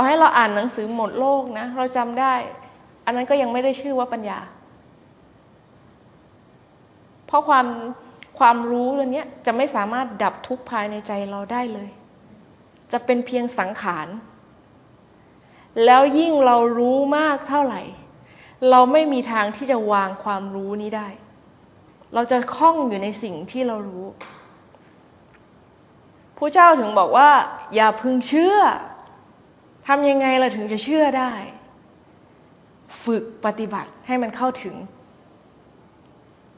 เอาให้เราอ่านหนังสือหมดโลกนะ เราจำได้ อันนั้นก็ยังไม่ได้ชื่อว่าปัญญา เพราะความความรู้เรื่องนี้จะไม่สามารถดับทุกข์ภายในใจเราได้เลย จะเป็นเพียงสังขาร แล้วยิ่งเรารู้มากเท่าไหร่ เราไม่มีทางที่จะวางความรู้นี้ได้ เราจะคล้องอยู่ในสิ่งที่เรารู้ ผู้เจ้าถึงบอกว่า อย่าพึงเชื่อ ทำยังไงเราถึงจะเชื่อได้ ฝึกปฏิบัติให้มันเข้าถึง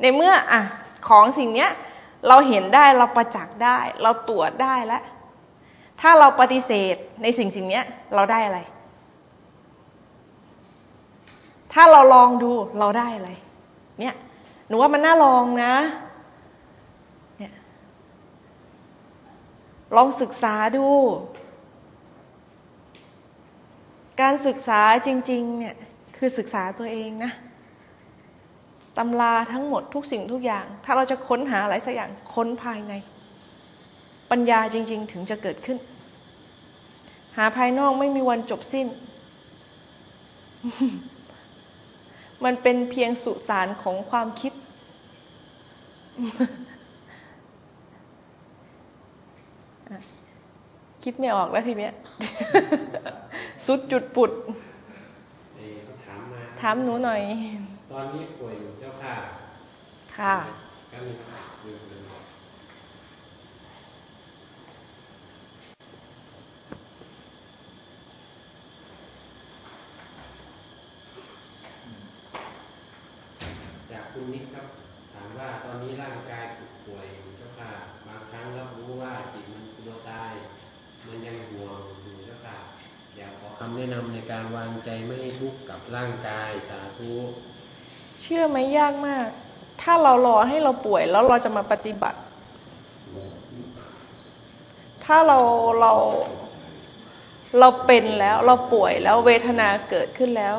ในเมื่ออะของสิ่งเนี้ยเราเห็นได้เราประจักษ์ได้ เราตรวจได้แล้วถ้าเราปฏิเสธในสิ่งสิ่งเนี้ยเราได้อะไร ถ้าเราลองดูเราได้อะไร เนี่ย หนูว่ามันน่าลองนะ เนี่ย ลองศึกษาดู การศึกษาจริงๆเนี่ยคือศึกษาตัวเองนะตำราทั้งหมดทุกสิ่งทุกอย่าง ถ้าเราจะค้นหาอะไรสักอย่างค้นภายใน ปัญญาจริง ๆ ถึงจะเกิดขึ้น หาภายนอกไม่มีวันจบสิ้น มันเป็นเพียงสุสานของความคิด คิดไม่ออกแล้วทีเนี้ย สุดจุดปุดเอ่อถามมาถามหนูหน่อย ตอนนี้ป่วยอยู่เจ้าค่ะค่ะ ก็มีอยู่หนึ่งจากคุณนิกครับ ถามว่าตอนนี้ร่างกายป่วยอยู่เจ้าค่ะ บางครั้งรับรู้ว่าจิตมันกลัวตาย มันยังห่วงอยู่เจ้าค่ะ อยากขอคำแนะนำในการวางใจไม่ให้ทุกข์กับร่างกายสาธุเชื่อไหมยากมาก ถ้าเรารอให้เราป่วยแล้วเราจะมาปฏิบัติ ถ้าเราเราเราเป็นแล้วเราป่วยแล้วเวทนาเกิดขึ้นแล้ว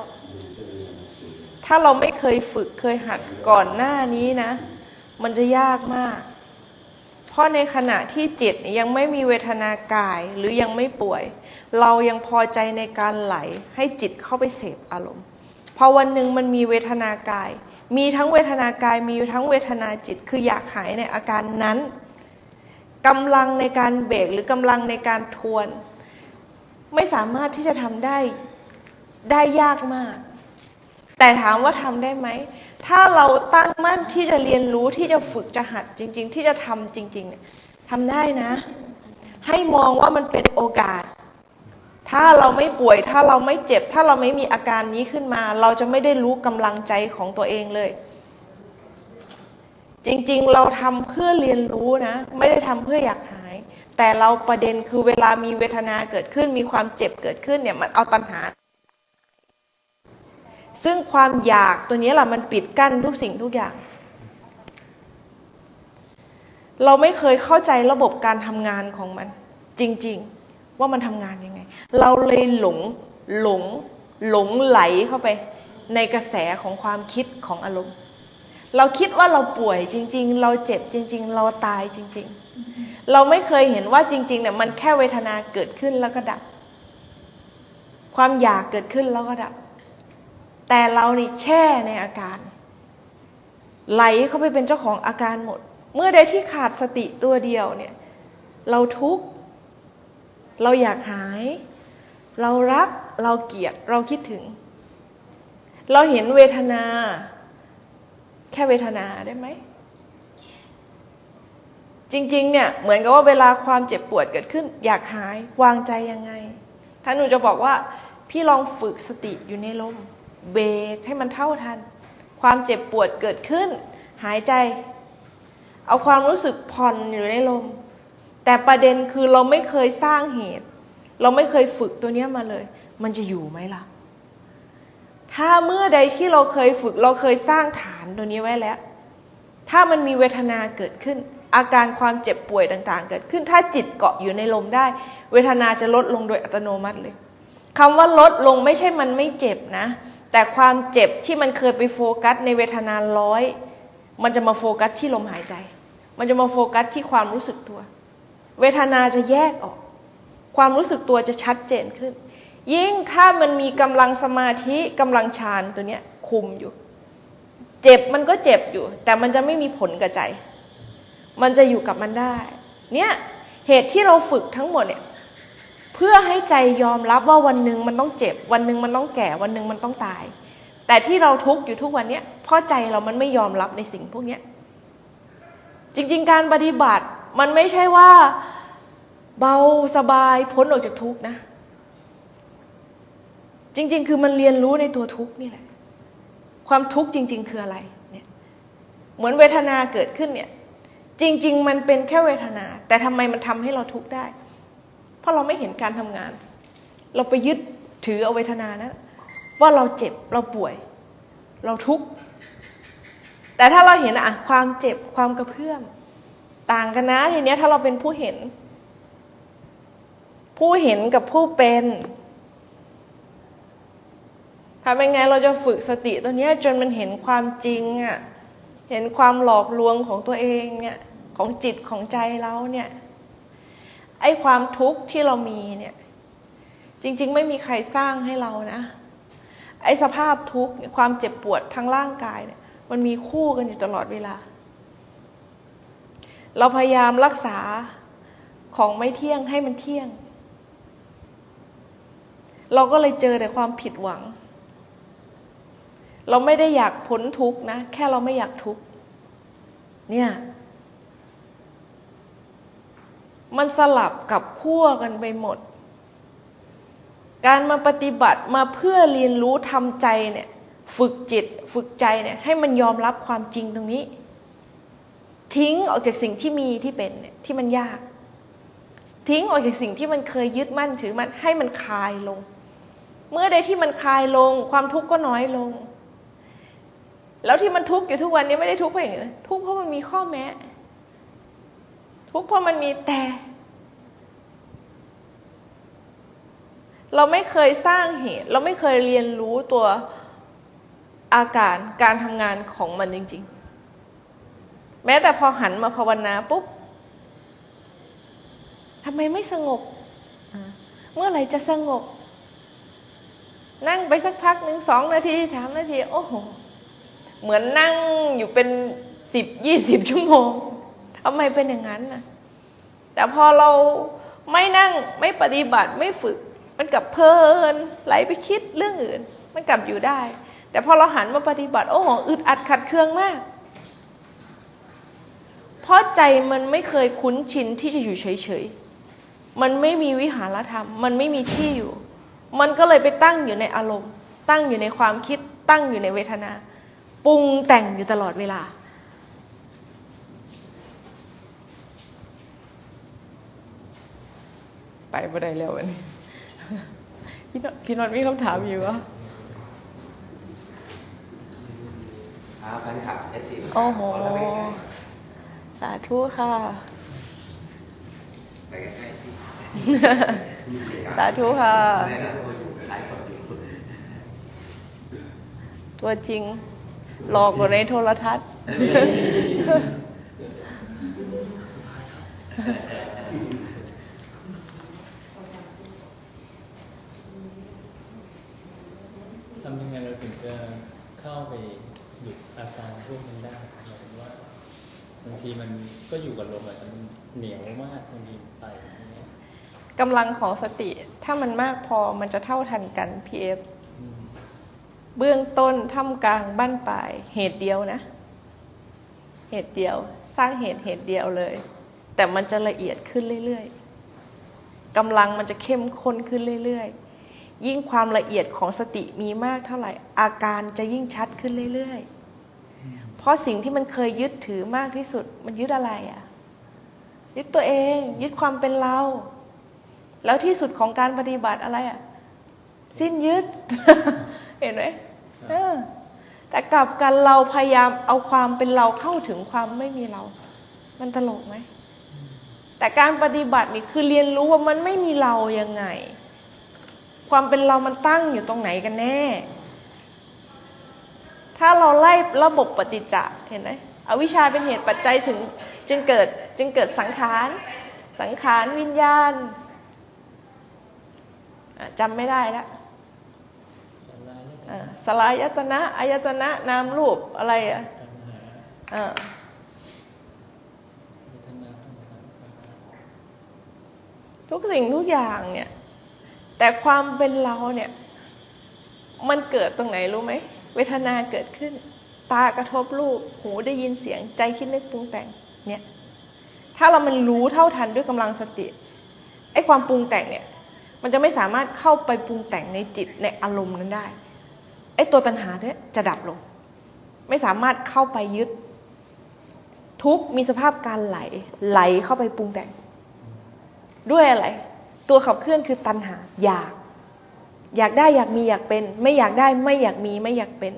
ถ้าเราไม่เคยฝึกเคยหัดก่อนหน้านี้นะ มันจะยากมาก เพราะในขณะที่จิตยังไม่มีเวทนากายหรือยังไม่ป่วย เรายังพอใจในการไหลให้จิตเข้าไปเสพอารมณ์พอวันหนึ่งมันมีเวทนากาย มีทั้งเวทนากายมีทั้งเวทนาจิตคืออยากหายในอาการนั้นกำลังในการเบรกหรือกำลังในการทวน ไม่สามารถที่จะทำได้ได้ยากมาก แต่ถามว่าทำได้ไหม ถ้าเราตั้งมั่นที่จะเรียนรู้ที่จะฝึกจะหัดจริง ๆ ที่จะทำจริงๆเนี่ยทำได้นะ ให้มองว่ามันเป็นโอกาส ถ้าเราไม่ป่วยถ้าเราไม่เจ็บ ถ้าเราไม่มีอาการนี้ขึ้นมา เราจะไม่ได้รู้กำลังใจของตัวเองเลย จริงๆ เราทำเพื่อเรียนรู้นะ ไม่ได้ทำเพื่ออยากหาย แต่เราประเด็นคือเวลามีเวทนาเกิดขึ้นมีความเจ็บเกิดขึ้นเนี่ยมันเอาตัณหา ซึ่งความอยากตัวนี้แหละมันปิดกั้นทุกสิ่งทุกอย่าง เราไม่เคยเข้าใจระบบการทำงานของมัน จริง ๆ ว่ามันทำงานยังไง เราเลยหลงหลงหลงไหลเข้าไป ในกระแสของความคิดของอารมณ์ เราคิดว่าเราป่วยจริง ๆ เราเจ็บจริง ๆ เราตายจริง ๆ เราไม่เคยเห็นว่าจริง ๆ เนี่ยมันแค่เวทนาเกิดขึ้นแล้วก็ดับ ความอยากเกิดขึ้นแล้วก็ดับ แต่เรานี่แช่ในอาการ ไหลเข้าไปเป็นเจ้าของอาการหมด เมื่อใดที่ขาดสติตัวเดียวเนี่ย เราทุกข์ เราอยากหาย เรารัก เราเกลียด เราคิดถึง เราเห็นเวทนา แค่เวทนาได้ไหม จริง ๆ เนี่ย เหมือนกับว่าเวลาความเจ็บปวดเกิดขึ้น อยากหาย วางใจยังไง ถ้าหนูจะบอกว่า พี่ลองฝึกสติอยู่ในลม เบรกให้มันเท่าทัน ความเจ็บปวดเกิดขึ้น หายใจ เอาความรู้สึกผ่อนอยู่ในลม แต่ประเด็นคือเราไม่เคยสร้างเหตุ เราไม่เคยฝึกตัวเนี้ยมาเลย มันจะอยู่ไหมล่ะ ถ้าเมื่อใดที่เราเคยฝึก เราเคยสร้างฐานตัวนี้ไว้แล้ว ถ้ามันมีเวทนาเกิดขึ้น อาการความเจ็บป่วยต่างๆ เกิดขึ้น ถ้าจิตเกาะอยู่ในลมได้ เวทนาจะลดลงโดยอัตโนมัติเลยคำว่าลดลงไม่ใช่มันไม่เจ็บนะ แต่ความเจ็บที่มันเคยไปโฟกัสในเวทนาร้อยมันจะมาโฟกัสที่ลมหายใจ มันจะมาโฟกัสที่ความรู้สึกตัว เวทนาจะแยกออก ความรู้สึกตัวจะชัดเจนขึ้น ยิ่งถ้ามันมีกำลังสมาธิกำลังฌานตัวเนี้ยคุมอยู่ เจ็บมันก็เจ็บอยู่ แต่มันจะไม่มีผลกับใจ มันจะอยู่กับมันได้ เนี่ยเหตุที่เราฝึกทั้งหมดเนี่ย พื่อให้ใจยอมรับว่าวันหนึ่งมันต้องเจ็บ วันหนึ่งมันต้องแก่วันหนึ่งมันต้องตาย แต่ที่เราทุกข์อยู่ทุกวันเนี้ยเพราะใจเรามันไม่ยอมรับในสิ่งพวกเนี้ยจริง ๆ การปฏิบัติมันไม่ใช่ว่าเบาสบายพ้นออกจากทุกข์นะ จริง ๆ คือมันเรียนรู้ในตัวทุกข์นี่แหละ ความทุกข์จริง ๆ คืออะไรเนี่ยเหมือนเวทนาเกิดขึ้นเนี่ยจริง ๆ มันเป็นแค่เวทนา แต่ทำไมมันทำให้เราทุกข์ได้ เพราะเราไม่เห็นการทำงาน เราไปยึดถือเอาเวทนานะว่าเราเจ็บเราป่วย เราทุกข์แต่ถ้าเราเห็นอะความเจ็บความกระเพื่อมต่างกันนะทีเนี้ยถ้าเราเป็นผู้เห็น ผู้เห็นกับผู้เป็นทำยังไงเราจะฝึกสติตัวเนี้ยจนมันเห็นความจริงอะเห็นความหลอกลวงของตัวเองเนี่ยของจิตของใจเราเนี่ย ไอ้ความทุกข์ที่เรามีเนี่ย จริง ๆ ไม่มีใครสร้างให้เรานะ ไอ้สภาพทุกข์ความเจ็บปวดทางร่างกายเนี่ย มันมีคู่กันอยู่ตลอดเวลา เราพยายามรักษาของไม่เที่ยงให้มันเที่ยง เราก็เลยเจอแต่ความผิดหวัง เราไม่ได้อยากพ้นทุกข์นะ แค่เราไม่อยากทุกข์เนี่ย มันสลับกับขั้วกันไปหมด การมาปฏิบัติมาเพื่อเรียนรู้ทำใจเนี่ย ฝึกจิตฝึกใจเนี่ยให้มันยอมรับความจริงตรงนี้ ทิ้งออกจากสิ่งที่มีที่เป็นเนี่ยที่มันยาก ทิ้งออกจากสิ่งที่มันเคยยึดมั่นถือมันให้มันคลายลง เมื่อใดที่มันคลายลง ความทุกข์ก็น้อยลง แล้วที่มันทุกข์อยู่ทุกวันนี้ไม่ได้ทุกข์เพราะอย่างนี้ทุกข์เพราะมันมีข้อแม้ ทุกข์เพราะมันมีแต่ เราไม่เคยสร้างเหตุ เราไม่เคยเรียนรู้ตัวอาการการทำงานของมันจริง ๆ แม้แต่พอหันมาภาวนาปุ๊บทำไมไม่สงบ เมื่อไหร่จะสงบ นั่งไปสักพักหนึ่งสองนาทีสามนาที โอ้โห เหมือนนั่งอยู่เป็นสิบยี่สิบชั่วโมง ทำไมเป็นอย่างนั้นนะแต่พอเราไม่นั่งไม่ปฏิบัติไม่ฝึก มันกลับเพลินไหลไปคิดเรื่องอื่น มันกลับอยู่ได้ แต่พอเราหันมาปฏิบัติ โอ้โหอึดอัดขัดเคืองมาก เพราะใจมันไม่เคยคุ้นชินที่จะอยู่เฉยๆมันไม่มีวิหารธรรม มันไม่มีที่อยู่ มันก็เลยไปตั้งอยู่ในอารมณ์ ตั้งอยู่ในความคิดตั้งอยู่ในเวทนา ปรุงแต่งอยู่ตลอดเวลา ไปบ่ได้แล้ววันนี้พี่นนพี่นนท์มีคำถามอยู่วะอ่าแฟนคลับเอฟซีโอ้โหสาธุค่ะไปใกล้ๆที่สาธุค่ะในนั้นเราอยู่ไลฟ์สดอยู่ตัวจริงหลอกกว่าในโทรทัศน์ำยังไงเราถึงจะเข้าไปหยุดอาการพวกนี้ได้หมายถึงว่าบางทีมันก็อยู่กับลมอะแต่มันเหนียวมากบางทีไปอย่างเงี้ยกำลังของสติถ้ามันมากพอมันจะเท่าทันกันพีเอฟอืมเบื้องต้นท่ามกลางบ้านปลาย เหตุเดียวนะ เหตุเดียว สร้างเหตุเหตุเดียวเลย แต่มันจะละเอียดขึ้นเรื่อยๆกำลังมันจะเข้มข้นขึ้นเรื่อยๆ ยิ่งความละเอียดของสติมีมากเท่าไหร่ อาการจะยิ่งชัดขึ้นเรื่อยๆ เพราะสิ่งที่มันเคยยึดถือมากที่สุด มันยึดอะไรอะ่ะ ยึดตัวเอง ยึดความเป็นเรา แล้วที่สุดของการปฏิบัติอะไรอะ่ะ สิ้นยึด เห็นไหมเออแต่กลับกันเราพยายามเอาความเป็นเราเข้าถึงความไม่มีเรา มันตลกไหมแต่การปฏิบัตินี่คือเรียนรู้ว่ามันไม่มีเรายังไง ความเป็นเรามันตั้งอยู่ตรงไหนกันแน่ ถ้าเราไล่ระบบปฏิจจะเห็นไหมอวิชชาเป็นเหตุปัจจัยถึงจึงเกิดจึงเกิดสังขาร สังขารวิญญาณจำไม่ได้แล้วสลายอะสลายตนะอายตนะนามรูปอะไรอะทุกสิ่งทุกอย่างเนี่ย แต่ความเป็นเราเนี่ย มันเกิดตรงไหนรู้ไหม เวทนาเกิดขึ้น ตากระทบรูป หูได้ยินเสียงใจคิดนึกปรุงแต่งเนี่ย ถ้าเรามันรู้เท่าทันด้วยกำลังสติไอ้ความปรุงแต่งเนี่ย มันจะไม่สามารถเข้าไปปรุงแต่งในจิตในอารมณ์นั้นได้ไอ้ตัวตัณหาเนี่ยจะดับลง ไม่สามารถเข้าไปยึด ทุกมีสภาพการไหล ไหลเข้าไปปรุงแต่ง ด้วยอะไร ตัวขับเคลื่อนคือตัณหาอยาก อยากได้อยากมีอยากเป็น ไม่อยากได้ไม่อยากมีไม่อยากเป็น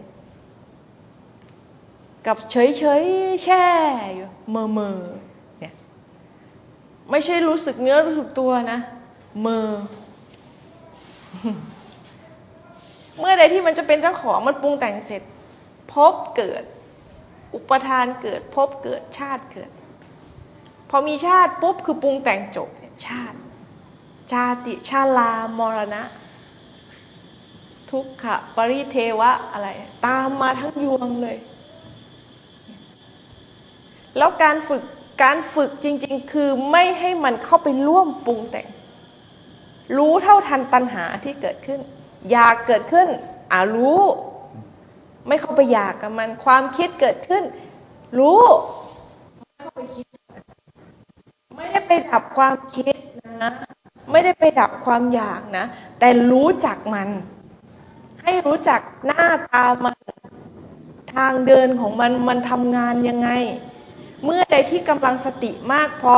กับเฉยเฉยๆแช่อยู่เมอเมอเนี่ยไม่ใช่รู้สึกเนื้อรู้สึกตัวนะเมอเมื่อใดที่มันจะเป็นเจ้าของมันปรุงแต่งเสร็จ พบเกิด อุปทานเกิด พบเกิดชาติเกิด พอมีชาติปุ๊บคือปรุงแต่งจบชาติ ชาติชาลามรณะ ทุกขะปริเทวะอะไร ตามมาทั้งยวงเลย แล้วการฝึกการฝึกจริง ๆ คือไม่ให้มันเข้าไปร่วมปรุงแต่ง รู้เท่าทันตัณหาที่เกิดขึ้น อยากเกิดขึ้นอ่ารู้ ไม่เข้าไปอยากกับมันความคิดเกิดขึ้น รู้ไม่ได้ไปดับความคิดนะ ไม่ได้ไปดับความอยากนะ แต่รู้จักมัน ให้รู้จักหน้าตามัน ทางเดินของมันมันทำงานยังไง เมื่อใดที่กำลังสติมากพอ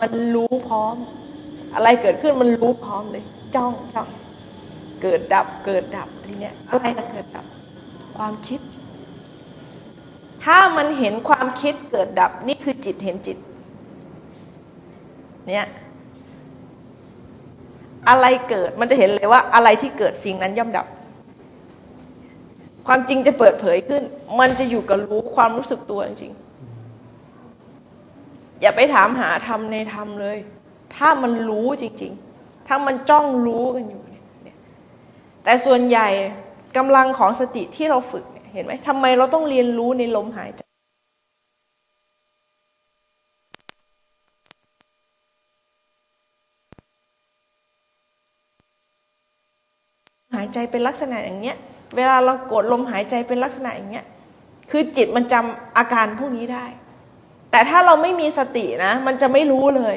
มันรู้พร้อม อะไรเกิดขึ้นมันรู้พร้อมเลย จ้องจ้องเกิดดับเกิดดับทีเนี้ยอะไรจะเกิดดับ ความคิด ถ้ามันเห็นความคิดเกิดดับนี่คือจิตเห็นจิต เนี่ย อะไรเกิดมันจะเห็นเลยว่าอะไรที่เกิดสิ่งนั้นย่อมดับ ความจริงจะเปิดเผยขึ้น มันจะอยู่กับรู้ความรู้สึกตัวจริงอย่าไปถามหาธรรมในธรรมเลย ถ้ามันรู้จริง ๆ ถ้ามันจ้องรู้กันอยู่เนี่ยแต่ส่วนใหญ่กำลังของสติที่เราฝึกเนี่ยเห็นไหมทำไมเราต้องเรียนรู้ในลมหายใจายใจเป็นลักษณะอย่างเนี้ย เวลาเรากดลมหายใจเป็นลักษณะอย่างเนี้ย คือจิตมันจำอาการพวกนี้ได้ แต่ถ้าเราไม่มีสตินะ มันจะไม่รู้เลย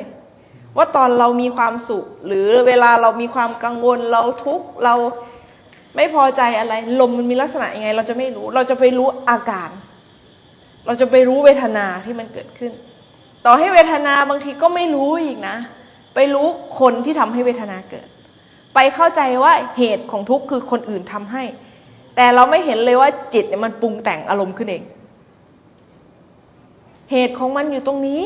ว่าตอนเรามีความสุข หรือเวลาเรามีความกังวลเราทุกข์เราไม่พอใจอะไร ลมมันมีลักษณะยังไง เราจะไม่รู้ เราจะไปรู้อาการ เราจะไปรู้เวทนาที่มันเกิดขึ้น ต่อให้เวทนาบางทีก็ไม่รู้อีกนะ ไปรู้คนที่ทำให้เวทนาเกิด ไปเข้าใจว่าเหตุของทุกข์คือคนอื่นทำให้ แต่เราไม่เห็นเลยว่าจิตเนี่ยมันปรุงแต่งอารมณ์ขึ้นเอง เหตุของมันอยู่ตรงนี้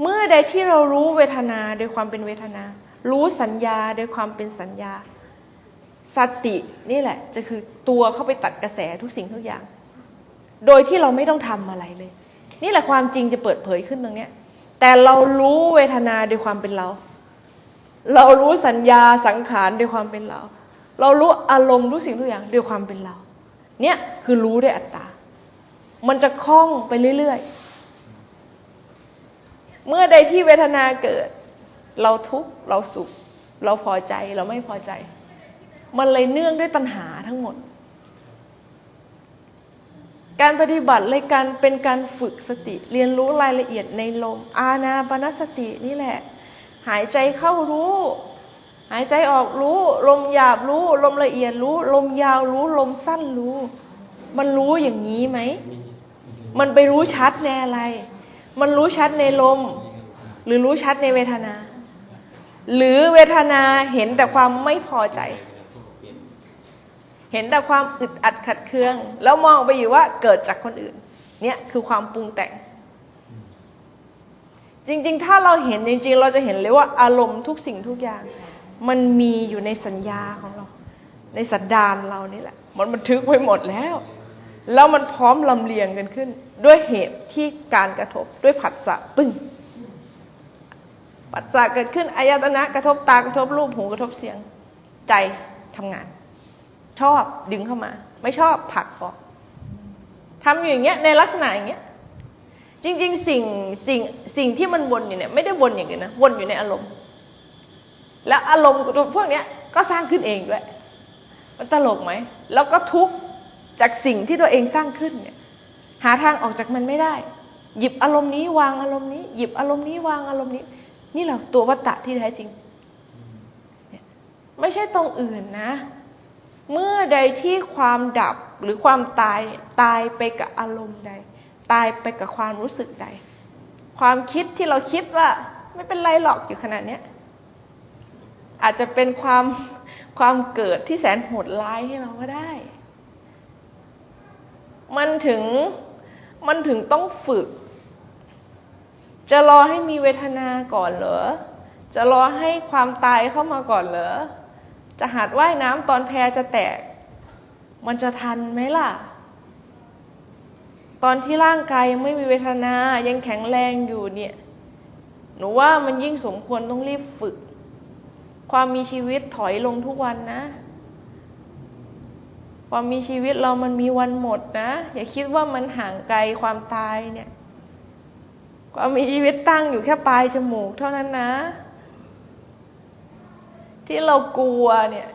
เมื่อใดที่เรารู้เวทนาโดยความเป็นเวทนา รู้สัญญาโดยความเป็นสัญญา สตินี่แหละ จะคือตัวเข้าไปตัดกระแสทุกสิ่งทุกอย่าง โดยที่เราไม่ต้องทำอะไรเลย นี่แหละความจริงจะเปิดเผยขึ้นตรงนี้แต่เรารู้เวทนาโดยความเป็นเรา เรารู้สัญญาสังขารด้วยความเป็นเรา เรารู้อารมณ์รู้สิ่งทุกอย่างด้วยความเป็นเรา เนี่ยคือรู้ด้วยอัตตา มันจะคล่องไปเรื่อยๆ เมื่อใดที่เวทนาเกิด เราทุกข์เราสุข เราพอใจเราไม่พอใจ มันเลยเนื่องด้วยตัณหาทั้งหมด การปฏิบัติเลยการเป็นการฝึกสติ เรียนรู้รายละเอียดในลม อาณาปณสตินี่แหละ หายใจเข้ารู้ หายใจออกรู้ ลมหยาบรู้ ลมละเอียดรู้ ลมยาวรู้ ลมสั้นรู้ มันรู้อย่างนี้ไหม มันไปรู้ชัดในอะไร มันรู้ชัดในลม หรือรู้ชัดในเวทนา หรือเวทนาเห็นแต่ความไม่พอใจ เห็นแต่ความอึดอัดขัดเคือง แล้วมองไปอยู่ว่าเกิดจากคนอื่น เนี่ยคือความปรุงแต่ง จริงๆ ถ้าเราเห็นจริงๆ เราจะเห็นเลยว่าอารมณ์ทุกสิ่งทุกอย่าง มันมีอยู่ในสัญญาของเรา ในสันดานเรานี่แหละ มันบันทึกไว้หมดแล้ว แล้วมันพร้อมลำเลียงกันขึ้น ด้วยเหตุที่การกระทบด้วยผัสสะปึ้งปัจจัยเกิดขึ้นอายตนะกระทบตากระทบรูปหูกระทบเสียง ใจทำงาน ชอบดึงเข้ามา ไม่ชอบผลักออกทำอยู่อย่างเงี้ยในลักษณะอย่างเงี้ย จริง ๆ สิ่งสิ่งสิ่งที่มันวนอยู่เนี่ยไม่ได้วนอย่างเดียวนะวนอยู่ในอารมณ์ แล้วอารมณ์พวกเนี้ยก็สร้างขึ้นเองด้วย มันตลกไหม แล้วก็ทุกจากสิ่งที่ตัวเองสร้างขึ้นเนี่ยหาทางออกจากมันไม่ได้ หยิบอารมณ์นี้วางอารมณ์นี้ หยิบอารมณ์นี้วางอารมณ์นี้ นี่แหละตัววัตตะที่แท้จริง ไม่ใช่ตรงอื่นนะ เมื่อใดที่ความดับหรือความตายตายไปกับอารมณ์ใด ตายไปกับความรู้สึกใด ความคิดที่เราคิดว่าไม่เป็นไรหรอกอยู่ขนาดนี้อาจจะเป็นความความเกิดที่แสนโหดร้ายให้เราก็ได้ มันถึงมันถึงต้องฝึก จะรอให้มีเวทนาก่อนเหรอ จะรอให้ความตายเข้ามาก่อนเหรอ จะหัดว่ายน้ำตอนแพจะแตก มันจะทันไหมล่ะ ตอนที่ร่างกายยังไม่มีเวทนายังแข็งแรงอยู่เนี่ยหนูว่ามันยิ่งสมควรต้องรีบฝึก ความมีชีวิตถอยลงทุกวันนะ ความมีชีวิตเรามันมีวันหมดนะ อย่าคิดว่ามันห่างไกลความตายเนี่ย ความมีชีวิตตั้งอยู่แค่ปลายจมูกเท่านั้นนะ ที่เรากลัวเนี่ย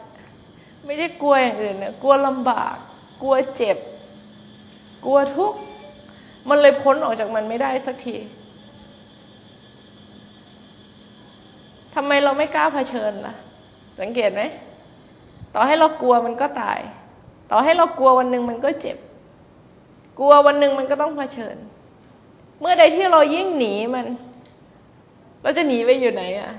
ไม่ได้กลัวอย่างอื่นนะกลัวลำบาก กลัวเจ็บ กลัวทุกข์ มันเลยพ้นออกจากมันไม่ได้สักทีทำไมเราไม่กล้าเผชิญล่ะ สังเกตไหม ต่อให้เรากลัวมันก็ตาย ต่อให้เรากลัววันหนึ่งมันก็เจ็บ กลัววันหนึ่งมันก็ต้องเผชิญ เมื่อใดที่เรายิ่งหนีมัน เราจะหนีไปอยู่ไหนอะ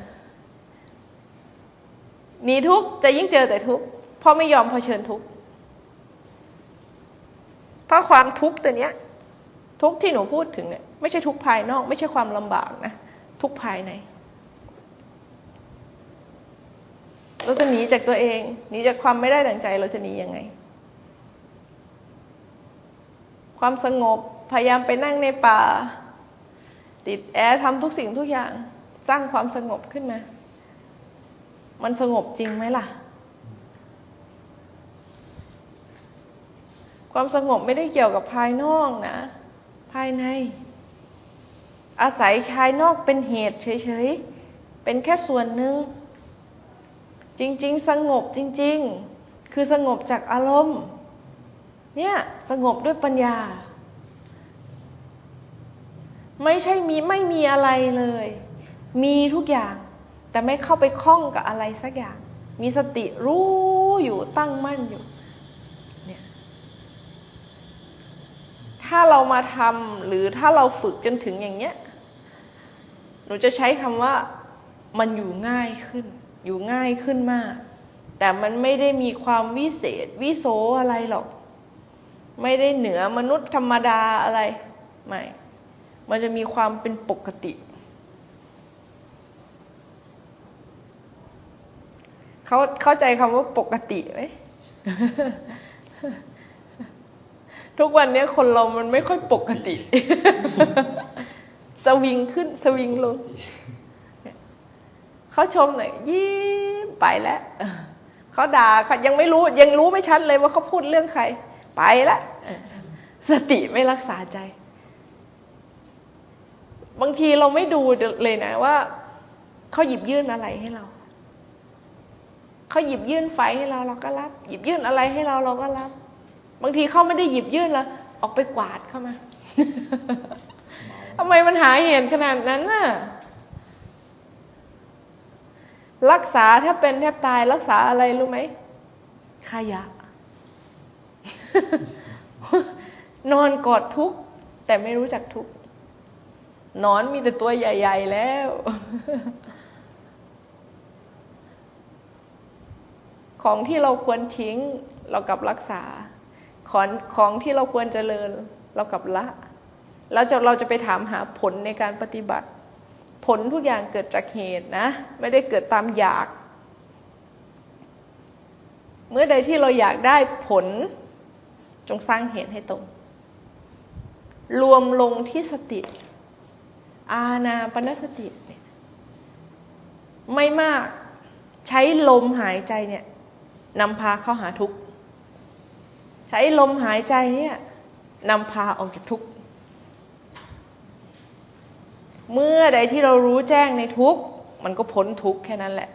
หนีทุกจะยิ่งเจอแต่ทุกเพราะไม่ยอมเผชิญทุกเพราะความทุกข์ตัวเนี้ย ทุกที่หนูพูดถึงเนี่ยไม่ใช่ทุกภายนอก ไม่ใช่ความลำบากนะ ทุกภายใน เราจะหนีจากตัวเองหนีจากความไม่ได้ดังใจเราจะหนียังไง ความสงบพยายามไปนั่งในป่า ติดแอร์ทำทุกสิ่งทุกอย่าง สร้างความสงบขึ้นมา มันสงบจริงไหมล่ะความสงบไม่ได้เกี่ยวกับภายนอกนะ ภายใน อาศัยภายนอกเป็นเหตุเฉยๆ เป็นแค่ส่วนหนึ่ง จริงๆ สงบจริงๆ คือสงบจากอารมณ์ เนี่ยสงบด้วยปัญญา ไม่ใช่มีไม่มีอะไรเลย มีทุกอย่าง แต่ไม่เข้าไปคล้องกับอะไรสักอย่าง มีสติรู้อยู่ตั้งมั่นอยู่ ถ้าเรามาทำหรือถ้าเราฝึกจนถึงอย่างเงี้ย หนูจะใช้คำว่ามันอยู่ง่ายขึ้น อยู่ง่ายขึ้นมาก แต่มันไม่ได้มีความวิเศษ วิโสอะไรหรอก ไม่ได้เหนือมนุษย์ธรรมดาอะไร ไม่ มันจะมีความเป็นปกติเขาเข้าใจคำว่าปกติไหม ทุกวันนี้คนเรามันไม่ค่อยปกติ สวิงขึ้นสวิงลง เขาชมหน่อยยิ้มไปแล้ว เขาด่าเขายังไม่รู้ยังรู้ไม่ชัดเลยว่าเขาพูดเรื่องใคร ไปแล้วสติไม่รักษาใจ บางทีเราไม่ดูเลยนะว่าเขาหยิบยื่นอะไรให้เราเขาหยิบยื่นไฟให้เราเราก็รับ หยิบยื่นอะไรให้เราเราก็รับ บางทีเขาไม่ได้หยิบยื่นแล้วออกไปกวาดเข้ามาทำไมมันหาเหตุขนาดนั้นน่ะรักษาถ้าเป็นแทบตายรักษาอะไรรู้ไหมขยะ นอนกอดทุกข์แต่ไม่รู้จักทุกข์นอนมีแต่ตัวใหญ่ ๆ แล้ว ของที่เราควรทิ้งเรากลับรักษา ของของที่เราควรจเจริญเรากลับละแล้วจะเราจะไปถามหาผลในการปฏิบัติ ผลทุกอย่างเกิดจากเหตุนะ ไม่ได้เกิดตามอยาก เมื่อใดที่เราอยากได้ผล จงสร้างเหตุให้ตรง รวมลงที่สติ อาณาปณสติเนี่ยไม่มากใช้ลมหายใจเนี่ยนำพาเข้าหาทุกข์ ใช้ลมหายใจเนี่ยนำพาออกจากทุกข์เมื่อใดที่เรารู้แจ้งในทุกข์มันก็พ้นทุกข์แค่นั้นแหละ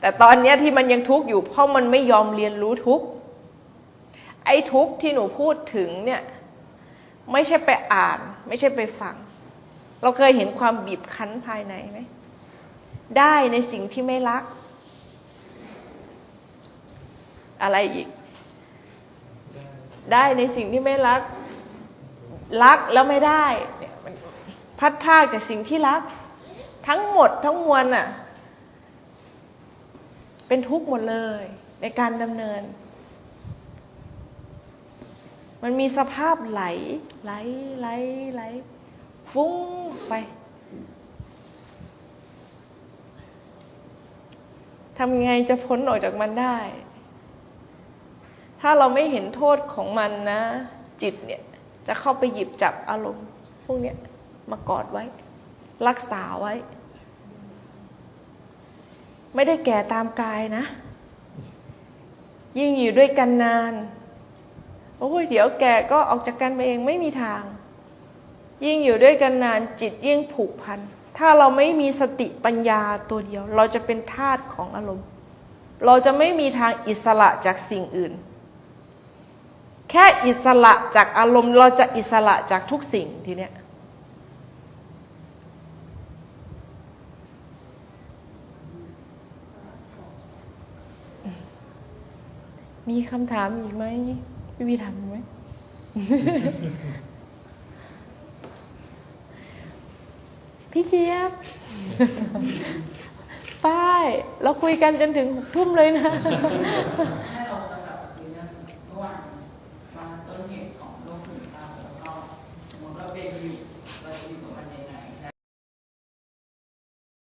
แต่ตอนนี้ที่มันยังทุกข์อยู่เพราะมันไม่ยอมเรียนรู้ทุกข์ไอ้ทุกข์ที่หนูพูดถึงเนี่ยไม่ใช่ไปอ่าน ไม่ใช่ไปฟัง เราเคยเห็นความบีบคั้นภายในไหมได้ในสิ่งที่ไม่รัก อะไรอีก ได้ในสิ่งที่ไม่รัก รักแล้วไม่ได้เนี่ยมันพัดพากจากสิ่งที่รัก ทั้งหมดทั้งมวลน่ะ เป็นทุกข์หมดเลย ในการดำเนิน มันมีสภาพไหล ไหลไหลไหล ฟุ้งไปทำไงจะพ้นออกจากมันได้ ถ้าเราไม่เห็นโทษของมันนะ จิตเนี่ยจะเข้าไปหยิบจับอารมณ์ พวกเนี้ยมากอดไว้ รักษาไว้ ไม่ได้แก่ตามกายนะ ยิ่งอยู่ด้วยกันนาน โอ้ยเดี๋ยวแก่ก็ออกจากกันไปเองไม่มีทาง ยิ่งอยู่ด้วยกันนานจิตยิ่งผูกพัน ถ้าเราไม่มีสติปัญญาตัวเดียว เราจะเป็นทาสของอารมณ์ เราจะไม่มีทางอิสระจากสิ่งอื่น แค่อิสระจากอารมณ์เราจะอิสระจากทุกสิ่งทีเนี้ยมีคำถามอีกไหมพี่วีถามไหมพี่เจี๊ยบป้าย เราคุยกันจนถึงทุ่มเลยนะให้เรา